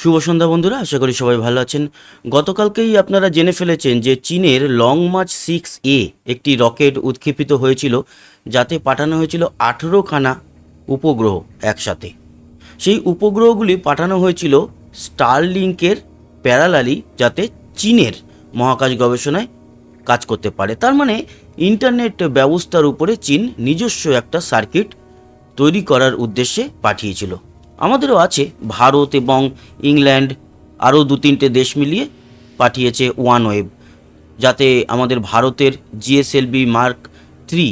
শুভ সন্ধ্যা বন্ধুরা, আশা করি সবাই ভালো আছেন। গতকালকেই আপনারা জেনে ফেলেছেন যে চীনের লং মার্চ সিক্স এ একটি রকেট উৎক্ষেপিত হয়েছিল, যাতে পাঠানো হয়েছিল আঠেরোখানা উপগ্রহ একসাথে। সেই উপগ্রহগুলি পাঠানো হয়েছিল স্টারলিংকের প্যারালালি, যাতে চীনের মহাকাশ গবেষণায় কাজ করতে পারে। তার মানে ইন্টারনেট ব্যবস্থার উপরে চীন নিজস্ব একটা সার্কিট তৈরি করার উদ্দেশ্যে পাঠিয়েছিল। আমাদেরও আছে। ভারত এবং ইংল্যান্ড আরও দু তিনটে দেশ মিলিয়ে পাঠিয়েছে ওয়ান ওয়েব যাতে আমাদের ভারতের জিএসএলবি মার্ক থ্রি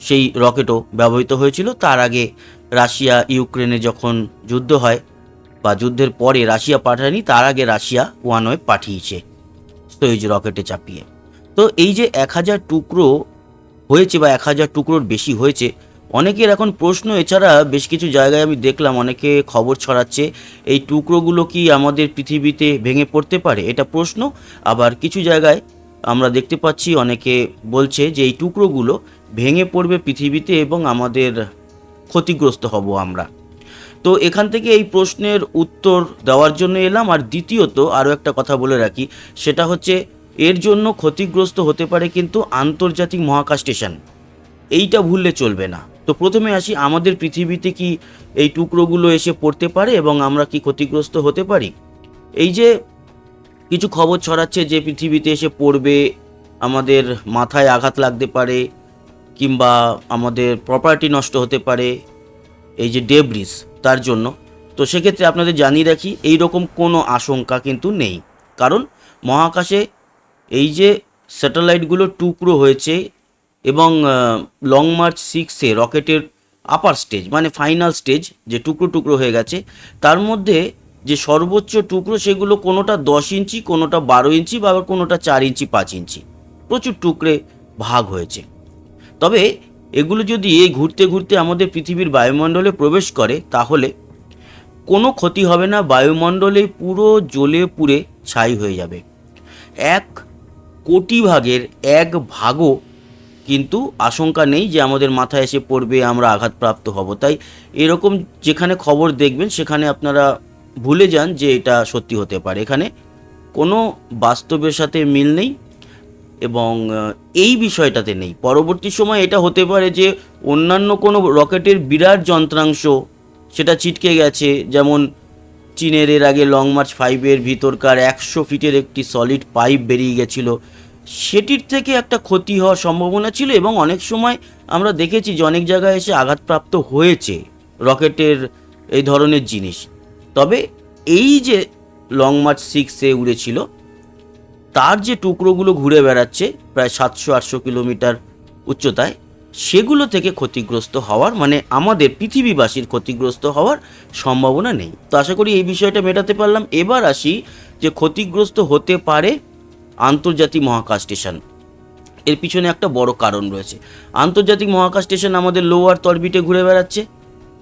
সেই রকেটও ব্যবহৃত হয়েছিল। তার আগে রাশিয়া, ইউক্রেনে যখন যুদ্ধ হয় বা যুদ্ধের পরে রাশিয়া পাঠায়নি, তার আগে রাশিয়া ওয়ান ওয়েব পাঠিয়েছে সোয়ুজ রকেটে চাপিয়ে। তো এই যে এক হাজার টুকরো হয়েছে বা এক হাজার টুকরোর বেশি হয়েছে অনেকের এখন প্রশ্ন, এছাড়া বেশ কিছু জায়গায় আমি দেখলাম অনেকে খবর ছড়াচ্ছে, এই টুকরোগুলো কি আমাদের পৃথিবীতে ভেঙে পড়তে পারে? এটা প্রশ্ন। আবার কিছু জায়গায় আমরা দেখতে পাচ্ছি, অনেকে বলছে যে এই টুকরোগুলো ভেঙে পড়বে পৃথিবীতে এবং আমাদের ক্ষতিগ্রস্ত হব আমরা। তো এখান থেকে এই প্রশ্নের উত্তর দেওয়ার জন্য এলাম। আর দ্বিতীয়ত আরও একটা কথা বলে রাখি, সেটা হচ্ছে এর জন্য ক্ষতিগ্রস্ত হতে পারে কিন্তু আন্তর্জাতিক মহাকাশ স্টেশন। এইটা ভুললে চলবে না। তো প্রথমে আসি, আমাদের পৃথিবীতে কি এই টুকরোগুলো এসে পড়তে পারে এবং আমরা কি ক্ষতিগ্রস্ত হতে পারি? এই যে কিছু খবর ছড়াচ্ছে যে পৃথিবীতে এসে পড়বে, আমাদের মাথায় আঘাত লাগতে পারে, কিংবা আমাদের প্রপার্টি নষ্ট হতে পারে, এই যে ডেব্রিস তার জন্য। তো সেক্ষেত্রে আপনাদের জানিয়ে রাখি এই রকম কোনো আশঙ্কা কিন্তু নেই। কারণ মহাকাশে এই যে স্যাটেলাইটগুলো টুকরো হয়েছে এবং লং মার্চ সিক্সে রকেটের আপার স্টেজ মানে ফাইনাল স্টেজ যে টুকরো টুকরো হয়ে গেছে, তার মধ্যে যে সর্বোচ্চ টুকরো সেগুলো কোনোটা দশ ইঞ্চি, কোনোটা বারো ইঞ্চি বা আবার কোনোটা চার ইঞ্চি, পাঁচ ইঞ্চি। প্রচুর টুকরে ভাগ হয়েছে। তবে এগুলো যদি এই ঘুরতে ঘুরতে আমাদের পৃথিবীর বায়ুমণ্ডলে প্রবেশ করে, তাহলে কোনো ক্ষতি হবে না, বায়ুমণ্ডলে পুরো জ্বলে পুড়ে ছাই হয়ে যাবে। এক কোটি ভাগের এক ভাগও কিন্তু আশঙ্কা নেই যে আমাদের মাথায় এসে পড়বে আমরা আঘাতপ্রাপ্ত হব। তাই এরকম যেখানে খবর দেখবেন, সেখানে আপনারা ভুলে যান যে এটা সত্যি হতে পারে। এখানে কোনো বাস্তবের সাথে মিল নেই এবং এই বিষয়টাতে নেই। পরবর্তী সময় এটা হতে পারে যে অন্যান্য কোনো রকেটের বিরাট যন্ত্রাংশ সেটা ছিটকে গেছে। যেমন চীনের এর আগে লং মার্চ ফাইভের ভিতরকার একশো ফিটের একটি সলিড পাইপ বেরিয়ে গেছিল। সেটির থেকে একটা ক্ষতি হওয়ার সম্ভাবনা ছিল এবং অনেক সময় আমরা দেখেছি যে অনেক জায়গায় এসে আঘাতপ্রাপ্ত হয়েছে রকেটের এই ধরনের জিনিস। তবে এই যে লং মার্চ সিক্সে উড়েছিল তার যে টুকরোগুলো ঘুরে বেড়াচ্ছে প্রায় সাতশো, আটশো কিলোমিটার উচ্চতায়, সেগুলো থেকে ক্ষতিগ্রস্ত হওয়ার মানে আমাদের পৃথিবীবাসীর ক্ষতিগ্রস্ত হওয়ার সম্ভাবনা নেই। তো আশা করি এই বিষয়টা মেটাতে পারলাম। এবার আসি যে ক্ষতিগ্রস্ত হতে পারে আন্তর্জাতিক মহাকাশ স্টেশন। এর পিছনে একটা বড় কারণ রয়েছে। আন্তর্জাতিক মহাকাশ স্টেশন আমাদের লোয়ার অরবিটে ঘুরে বেড়াচ্ছে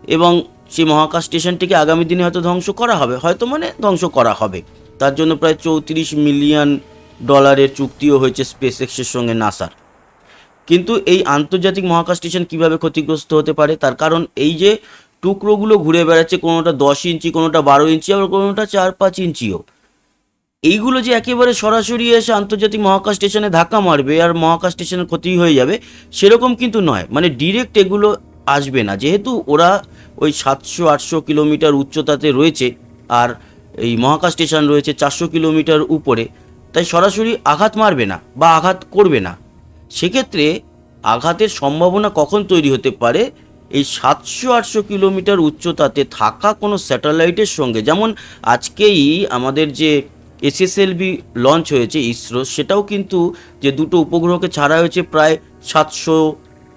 এবং সেই মহাকাশ স্টেশনটিকে আগামী দিনে হয়তো ধ্বংস করা হবে, হয়তো মানে ধ্বংস করা হবে। তার জন্য প্রায় চৌত্রিশ মিলিয়ন ডলারের চুক্তিও হয়েছে স্পেস এক্সের সঙ্গে নাসার। কিন্তু এই আন্তর্জাতিক মহাকাশ স্টেশন কীভাবে ক্ষতিগ্রস্ত হতে পারে? তার কারণ এই যে টুকরোগুলো ঘুরে বেড়াচ্ছে, কোনোটা দশ ইঞ্চি, কোনোটা বারো ইঞ্চি, আবার কোনোটা চার পাঁচ ইঞ্চিও। এইগুলো যে একেবারে সরাসরি এসে আন্তর্জাতিক মহাকাশ স্টেশনে ধাক্কা মারবে আর মহাকাশ স্টেশনের ক্ষতি হয়ে যাবে, সেরকম কিন্তু নয়। মানে ডিরেক্ট এগুলো আসবে না। যেহেতু ওরা ওই সাতশো, আটশো কিলোমিটার উচ্চতাতে রয়েছে আর এই মহাকাশ স্টেশন রয়েছে চারশো কিলোমিটার উপরে, তাই সরাসরি আঘাত মারবে না বা আঘাত করবে না। সেক্ষেত্রে আঘাতের সম্ভাবনা কখন তৈরি হতে পারে? এই সাতশো, আটশো কিলোমিটার উচ্চতাতে থাকা কোনো স্যাটেলাইটের সঙ্গে, যেমন আজকেই আমাদের যে এসএসএলভি লঞ্চ হয়েছে ইসরো। সেটাও কিন্তু যে দুটো উপগ্রহকে ছাড়া হয়েছে প্রায় সাতশো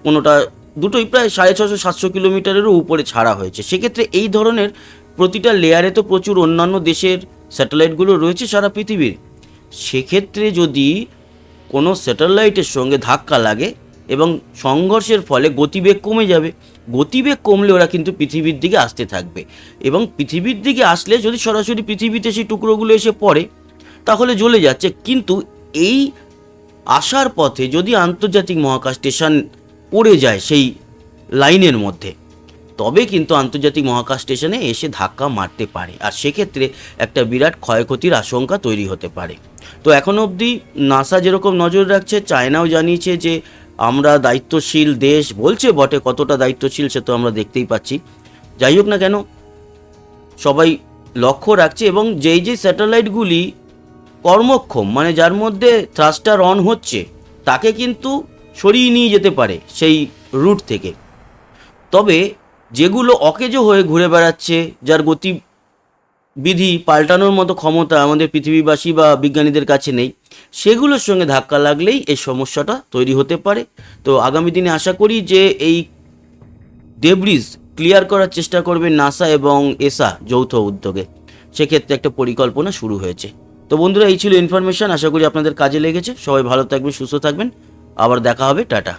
কোনোটা, দুটোই প্রায় সাড়ে ছশো, সাতশো কিলোমিটারেরও উপরে ছাড়া হয়েছে। সেক্ষেত্রে এই ধরনের প্রতিটা লেয়ারে তো প্রচুর অন্যান্য দেশের স্যাটেলাইটগুলো রয়েছে সারা পৃথিবীর। সেক্ষেত্রে যদি কোনো স্যাটেলাইটের সঙ্গে ধাক্কা লাগে এবং সংঘর্ষের ফলে গতিবেগ কমে যাবে। গতিবেগ কমলে ওরা কিন্তু পৃথিবীর দিকে আসতে থাকবে। এবং পৃথিবীর দিকে আসলে যদি সরাসরি পৃথিবীতে সেই টুকরোগুলো এসে পড়ে, তাহলে জ্বলে যাচ্ছে। কিন্তু এই আসার পথে যদি আন্তর্জাতিক মহাকাশ স্টেশন পড়ে যায় সেই লাইনের মধ্যে, তবে কিন্তু আন্তর্জাতিক মহাকাশ স্টেশনে এসে ধাক্কা মারতে পারে। আর সেক্ষেত্রে একটা বিরাট ক্ষয়ক্ষতির আশঙ্কা তৈরি হতে পারে। তো এখনও অবধি নাসা যেরকম নজর রাখছে, চায়নাও জানিয়েছে যে আমরা দায়িত্বশীল দেশ বলছে বটে, কতটা দায়িত্বশীল সে তো আমরা দেখতেই পাচ্ছি। যাই হোক না কেন, সবাই লক্ষ্য রাখছে এবং যেই যে স্যাটেলাইটগুলি কর্মক্ষম মানে যার মধ্যে থ্রাস্টার অন হচ্ছে, তাকে কিন্তু সরিয়ে নিয়ে যেতে পারে সেই রুট থেকে। তবে যেগুলো অকেজো হয়ে ঘুরে বেড়াচ্ছে, যার গতি বিধি পাল্টানোর মতো ক্ষমতা আমাদের পৃথিবীবাসী বা বিজ্ঞানীদের কাছে নেই। সেগুলোর সঙ্গে ধাক্কা লাগলেই এই সমস্যাটা তৈরি হতে পারে। তো আগামী দিনে আশা করি যে এই ডেব্রিজ ক্লিয়ার করার চেষ্টা করবে নাসা এবং এসা যৌথ উদ্যোগে। সেক্ষেত্রে একটা পরিকল্পনা শুরু হয়েছে। তো বন্ধুরা, এই ছিল ইনফরমেশন আশা করি আপনাদের কাজে লেগেছে। সবাই ভালো থাকবেন, সুস্থ থাকবেন। আবার দেখা হবে। টাটা।